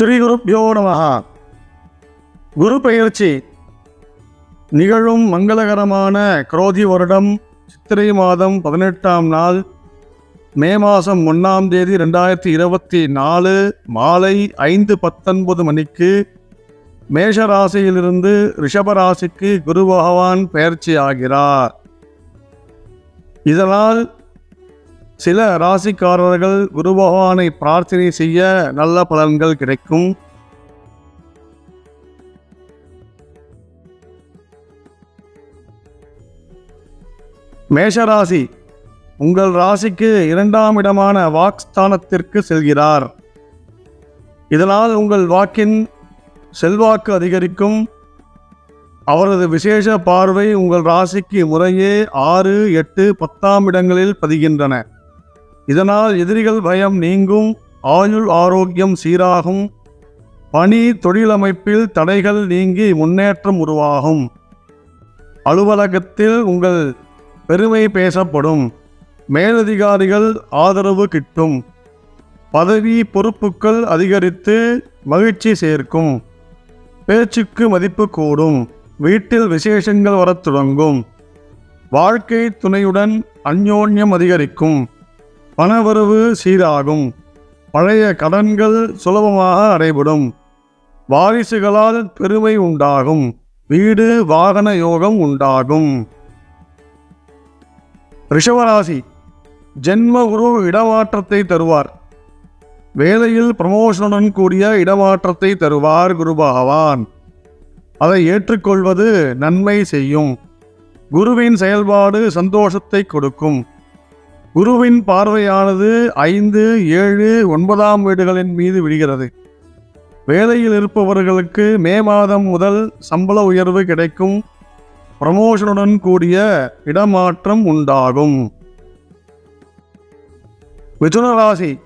ஸ்ரீ குருப்யோ நமகா குரு பெயர்ச்சி. நிகழும் மங்களகரமான குரோதி வருடம் சித்திரை மாதம் பதினெட்டாம் நாள் மே மாதம் ஒன்றாம் தேதி ரெண்டாயிரத்தி இருபத்தி நாலு மாலை ஐந்து பத்தொன்பது மணிக்கு மேஷராசியிலிருந்து ரிஷபராசிக்கு குரு பகவான் பெயர்ச்சி ஆகிறார். இதனால் சில ராசிக்காரர்கள் குரு பகவானை பிரார்த்தனை செய்ய நல்ல பலன்கள் கிடைக்கும். மேஷராசி உங்கள் ராசிக்கு இரண்டாம் இடமான வாக்ஸ்தானத்திற்கு செல்கிறார். இதனால் உங்கள் வாக்கின் செல்வாக்கு அதிகரிக்கும். அவரது விசேஷ பார்வை உங்கள் ராசிக்கு முறையே ஆறு எட்டு பத்தாம் இடங்களில் பதிகின்றன. இதனால் எதிரிகள் பயம் நீங்கும் ஆயுள் ஆரோக்கியம் சீராகும் பணி தொழிலமைப்பில் தடைகள் நீங்கி முன்னேற்றம் உருவாகும். அலுவலகத்தில் உங்கள் பெருமை பேசப்படும். மேலதிகாரிகள் ஆதரவு கிட்டும். பதவி பொறுப்புகள் அதிகரித்து மகிழ்ச்சி சேர்க்கும். பேச்சுக்கு மதிப்பு கூடும். வீட்டில் விசேஷங்கள் வரத் தொடங்கும். வாழ்க்கை துணையுடன் அந்யோன்யம் அதிகரிக்கும். பணவரவு சீராகும். பழைய கடன்கள் சுலபமாக அடைபடும். வாரிசுகளால் பெருமை உண்டாகும். வீடு வாகன யோகம் உண்டாகும். ரிஷவராசி ஜென்ம குரு இடமாற்றத்தை தருவார். வேலையில் ப்ரமோஷனுடன் கூடிய இடமாற்றத்தை தருவார் குரு பகவான். அதை ஏற்றுக்கொள்வது நன்மை செய்யும். குருவின் செயல்பாடு சந்தோஷத்தை கொடுக்கும். குருவின் பார்வையானது ஐந்து ஏழு ஒன்பதாம் வீடுகளின் மீது விடுகிறது வேலையில் இருப்பவர்களுக்கு மே மாதம் முதல் சம்பள உயர்வு கிடைக்கும். ப்ரமோஷனுடன் கூடிய இடமாற்றம் உண்டாகும். மிதுன ராசி.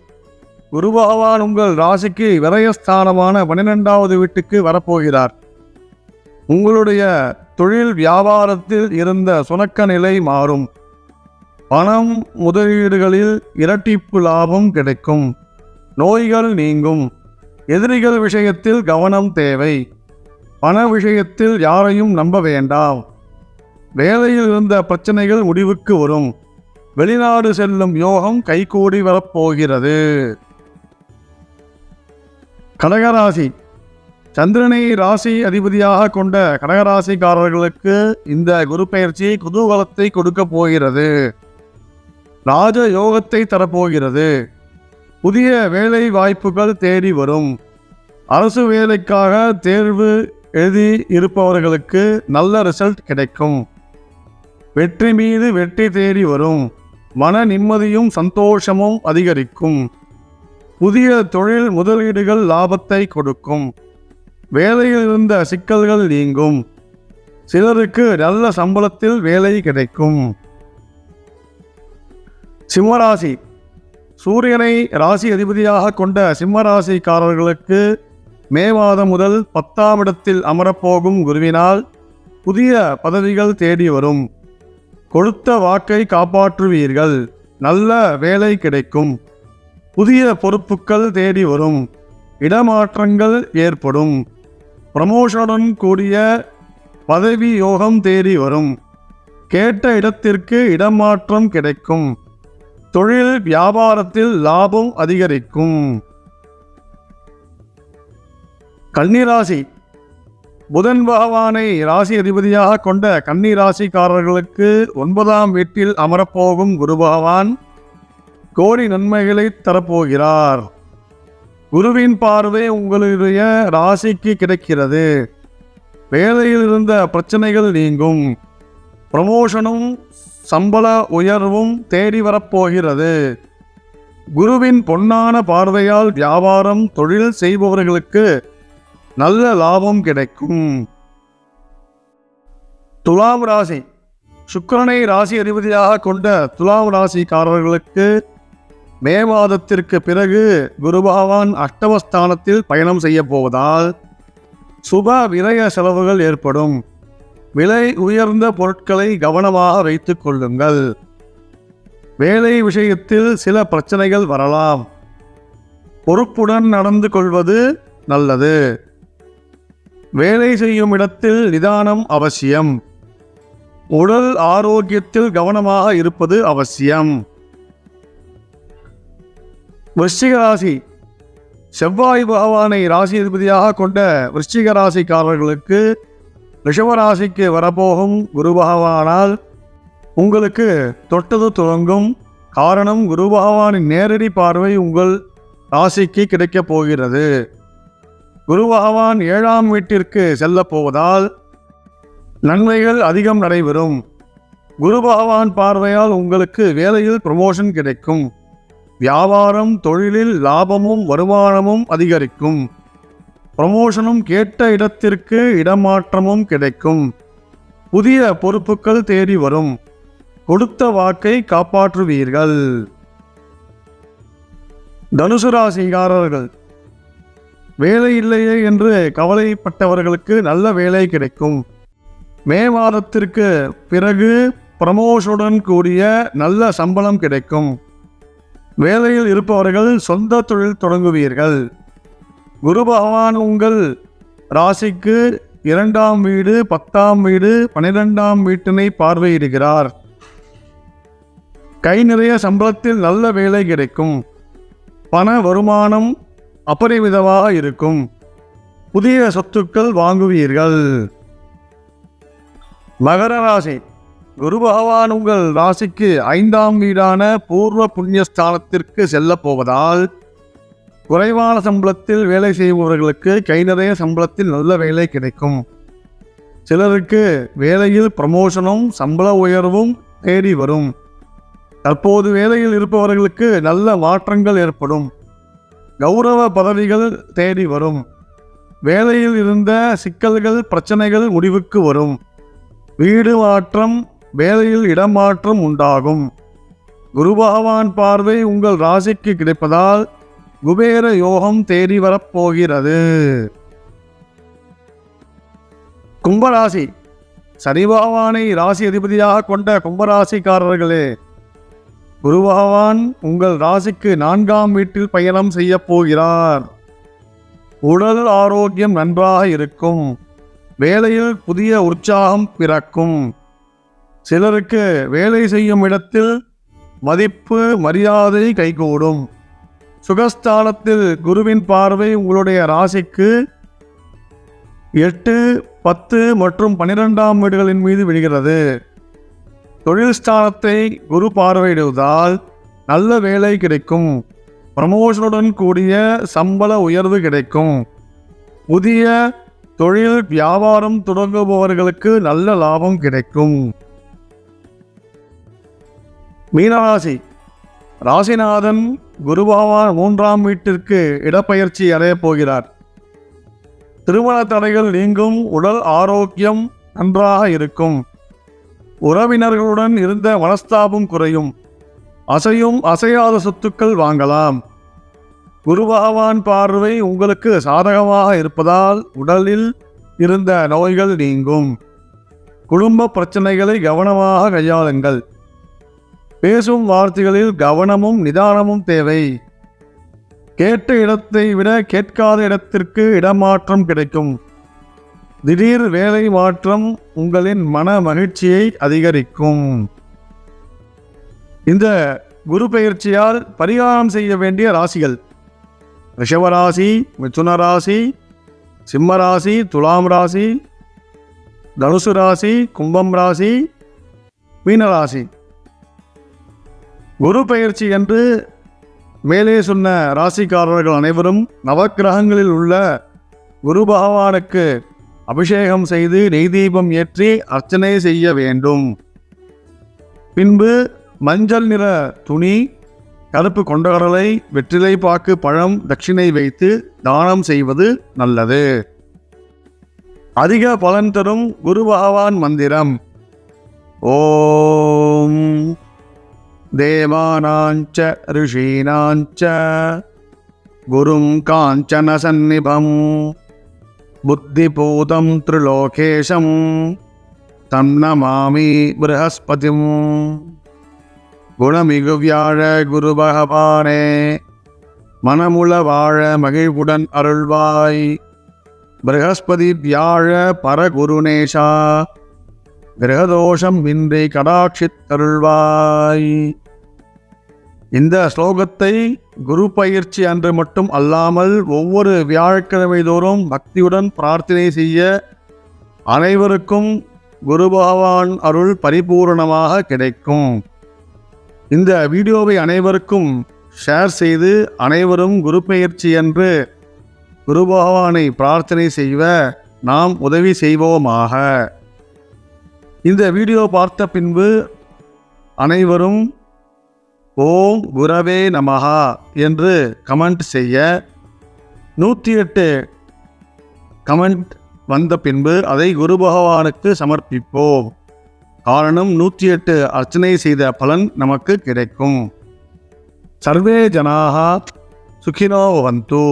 குரு பகவான் உங்கள் ராசிக்கு விரயஸ்தானமான பன்னிரெண்டாவது வீட்டுக்கு வரப்போகிறார். உங்களுடைய தொழில் வியாபாரத்தில் இருந்த சுணக்க நிலை மாறும். பணம் முதலீடுகளில் இரட்டிப்பு லாபம் கிடைக்கும். நோய்கள் நீங்கும். எதிரிகள் விஷயத்தில் கவனம் தேவை. பண விஷயத்தில் யாரையும் நம்ப வேண்டாம். வேலையில் இருந்த பிரச்சனைகள் முடிவுக்கு வரும். வெளிநாடு செல்லும் யோகம் கைகூடி வரப்போகிறது. கடகராசி. சந்திரனை ராசி அதிபதியாக கொண்ட கடகராசிக்காரர்களுக்கு இந்த குரு பெயர்ச்சி குதூகலத்தை கொடுக்க போகிறது. ராஜ யோகத்தை தரப்போகிறது. புதிய வேலை வாய்ப்புகள் தேடி வரும். அரசு வேலைக்காக தேர்வு எழுதி இருப்பவர்களுக்கு நல்ல ரிசல்ட் கிடைக்கும். வெற்றி மீது வெற்றி தேடி வரும். மன நிம்மதியும் சந்தோஷமும் அதிகரிக்கும். புதிய தொழில் முதலீடுகள் லாபத்தை கொடுக்கும். வேலையில் இருந்த சிக்கல்கள் நீங்கும். சிலருக்கு நல்ல சம்பளத்தில் வேலை கிடைக்கும். சிம்மராசி. சூரியனை ராசி அதிபதியாக கொண்ட சிம்மராசிக்காரர்களுக்கு மே மாதம் முதல் பத்தாம் இடத்தில் அமரப்போகும் குருவினால் புதிய பதவிகள் தேடி வரும். கொடுத்த வாக்கை காப்பாற்றுவீர்கள். நல்ல வேலை கிடைக்கும். புதிய பொறுப்புகள் தேடி வரும். இடமாற்றங்கள் ஏற்படும். ப்ரமோஷனுடன் கூடிய பதவி யோகம் தேடி வரும். கேட்ட இடத்திற்கு இடமாற்றம் கிடைக்கும். தொழில் வியாபாரத்தில் லாபம் அதிகரிக்கும். கன்னிராசி. புதன் பகவானை ராசி அதிபதியாக கொண்ட கன்னி ராசிக்காரர்களுக்கு ஒன்பதாம் வீட்டில் அமரப்போகும் குரு பகவான் கோடி நன்மைகளை தரப்போகிறார். குருவின் பார்வை உங்களுடைய ராசிக்கு கிடைக்கிறது. வேலையில் இருந்த பிரச்சனைகள் நீங்கும். ப்ரமோஷனும் சம்பள உயர்வும் தேடி வரப்போகிறது. குருவின் பொன்னான பார்வையால் வியாபாரம் தொழில் செய்பவர்களுக்கு நல்ல லாபம் கிடைக்கும். துலாம் ராசி. சுக்கரனை ராசி அதிபதியாக கொண்ட துலாம் ராசிக்காரர்களுக்கு மே மாதத்திற்கு பிறகு குரு பகவான் அஷ்டமஸ்தானத்தில் பயணம் செய்ய போவதால் சுப விரய செலவுகள் ஏற்படும். விலை உயர்ந்த பொருட்களை கவனமாக வைத்துக் கொள்ளுங்கள். வேலை விஷயத்தில் சில பிரச்சனைகள் வரலாம். பொறுப்புடன் நடந்து கொள்வது நல்லது. வேலை செய்யும் இடத்தில் நிதானம் அவசியம். உடல் ஆரோக்கியத்தில் கவனமாக இருப்பது அவசியம். விருச்சிக ராசி. செவ்வாய் பகவானை ராசி அதிபதியாக கொண்ட விருச்சிக ராசிக்காரர்களுக்கு ரிஷபராசிக்கு வரப்போகும் குரு பகவானால் உங்களுக்கு தொட்டது துவங்கும். காரணம் குரு பகவானின் நேரடி பார்வை உங்கள் ராசிக்கு கிடைக்கப் போகிறது. குரு பகவான் ஏழாம் வீட்டிற்கு செல்லப் போவதால் நன்மைகள் அதிகம் நடைபெறும். குரு பகவான் பார்வையால் உங்களுக்கு வேலையில் ப்ரமோஷன் கிடைக்கும். வியாபாரம் தொழிலில் லாபமும் வருமானமும் அதிகரிக்கும். ப்ரமோஷனும் கேட்ட இடத்திற்கு இடமாற்றமும் கிடைக்கும். புதிய பொறுப்புகள் தேடி வரும். கொடுத்த வாக்கை காப்பாற்றுவீர்கள். தனுசு ராசிகாரர்கள் வேலை இல்லையே என்று கவலைப்பட்டவர்களுக்கு நல்ல வேலை கிடைக்கும். மே மாதத்திற்கு பிறகு ப்ரமோஷனுடன் கூடிய நல்ல சம்பளம் கிடைக்கும். வேலையில் இருப்பவர்கள் சொந்த தொழில் தொடங்குவீர்கள். குரு பகவான் உங்கள் ராசிக்கு இரண்டாம் வீடு பத்தாம் வீடு பன்னிரெண்டாம் வீட்டினை பார்வையிடுகிறார். கை நிறைய சம்பளத்தில் நல்ல வேலை கிடைக்கும். பண வருமானம் அபரிமிதமாக இருக்கும். புதிய சொத்துக்கள் வாங்குவீர்கள். மகர ராசி. குரு பகவான் உங்கள் ராசிக்கு ஐந்தாம் வீடான பூர்வ புண்ணியஸ்தானத்திற்கு செல்லப் போவதால் குறைவான சம்பளத்தில் வேலை செய்பவர்களுக்கு கை நிறைய சம்பளத்தில் நல்ல வேலை கிடைக்கும். சிலருக்கு வேலையில் ப்ரமோஷனும் சம்பள உயர்வும் தேடி வரும். தற்போது வேலையில் இருப்பவர்களுக்கு நல்ல மாற்றங்கள் ஏற்படும். கௌரவ பதவிகள் தேடி வரும். வேலையில் இருந்த சிக்கல்கள் பிரச்சனைகள் முடிவுக்கு வரும். வீடு மாற்றம் வேலையில் இடமாற்றம் உண்டாகும். குரு பகவான் பார்வை உங்கள் ராசிக்கு கிடைப்பதால் குபேர யோகம் தேடி வரப்போகிறது. கும்பராசி சனி பகவானை ராசி அதிபதியாக கொண்ட கும்பராசிக்காரர்களே குரு பகவான் உங்கள் ராசிக்கு நான்காம் வீட்டில் பயணம் செய்ய போகிறார். உடல் ஆரோக்கியம் நன்றாக இருக்கும். வேலையில் புதிய உற்சாகம் பிறக்கும். சிலருக்கு வேலை செய்யும் இடத்தில் மதிப்பு மரியாதை கைகூடும். சுகஸ்தானத்தில் குருவின் பார்வை உங்களுடைய ராசிக்கு எட்டு பத்து மற்றும் பன்னிரெண்டாம் வீடுகளின் மீது விழுகிறது. தொழில் ஸ்தானத்தை குரு பார்வையிடுவதால் நல்ல வேலை கிடைக்கும். ப்ரமோஷனுடன் கூடிய சம்பள உயர்வு கிடைக்கும். புதிய தொழில் வியாபாரம் தொடங்குபவர்களுக்கு நல்ல லாபம் கிடைக்கும். மீனராசி. ராசிநாதன் குருபாவா மூன்றாம் வீட்டிற்கு இடப்பெயர்ச்சி அடையப் போகிறார். திருமண தடைகள் நீங்கும் உடல் ஆரோக்கியம் நன்றாக இருக்கும். உறவினர்களுடன் இருந்த மனஸ்தாபம் குறையும். அசையும் அசையாத சொத்துக்கள் வாங்கலாம். குரு பகவான் பார்வை உங்களுக்கு சாதகமாக இருப்பதால் உடலில் இருந்த நோய்கள் நீங்கும். குடும்ப பிரச்சனைகளை கவனமாக கையாளுங்கள். பேசும் வார்த்தைகளில் கவனமும் நிதானமும் தேவை. கேட்ட இடத்தை விட கேட்காத இடத்திற்கு இடமாற்றம் கிடைக்கும். திடீர் வேலை மாற்றம் உங்களின் மன மகிழ்ச்சியை அதிகரிக்கும். இந்த குரு பயிற்சியால் பரிகாரம் செய்ய வேண்டிய ராசிகள். ரிஷவராசி மிதுன ராசி சிம்ம ராசி துலாம் ராசி தனுசு ராசி கும்பம் ராசி மீனராசி குரு பயிற்சி என்று மேலே சொன்ன ராசிக்காரர்கள் அனைவரும் நவக்கிரகங்களில் உள்ள குரு பகவானுக்கு அபிஷேகம் செய்து நெய் தீபம் ஏற்றி அர்ச்சனை செய்ய வேண்டும். பின்பு மஞ்சள் நிற துணி கருப்பு கொண்டகடலை வெற்றிலை பாக்கு பழம் தட்சிணை வைத்து தானம் செய்வது நல்லது. அதிக பலன் தரும் குரு பகவான் மந்திரம். ஓம் தேவானாஞ்ச ரிஷீனாஞ்ச குரும் காஞ்சன சந்நிபம் புத்திபூதம் த்ரிலோகேஷம் தம் நமாமி பிரகஸ்பதிம் குணமிகு வியாழ குரு பகவானே மனமுள வாழ மகிழ்வுடன் அருள்வாய் பிரகஸ்பதி வியாழ பரகுருநேஷா கிரகதோஷம் இன்றி கடாட்சித் அருள்வாய் இந்த ஸ்லோகத்தை குரு பயிற்சி அன்று மட்டும் அல்லாமல் ஒவ்வொரு வியாழக்கிழமை தோறும் பக்தியுடன் பிரார்த்தனை செய்ய அனைவருக்கும் குரு பகவான் அருள் பரிபூரணமாக கிடைக்கும். இந்த வீடியோவை அனைவருக்கும் ஷேர் செய்து அனைவரும் குரு பயிற்சி என்று குரு பகவானை பிரார்த்தனை செய்வ நாம் உதவி செய்வோமாக. இந்த வீடியோ பார்த்த பின்பு அனைவரும் ஓம் குரவே நமஹா என்று கமெண்ட் செய்ய நூற்றி எட்டு கமெண்ட் வந்த பின்பு அதை குரு பகவானுக்கு சமர்ப்பிப்போம். காரணம் நூற்றி எட்டு அர்ச்சனை செய்த பலன் நமக்கு கிடைக்கும். சர்வே ஜனாகா சுகினோ வந்து.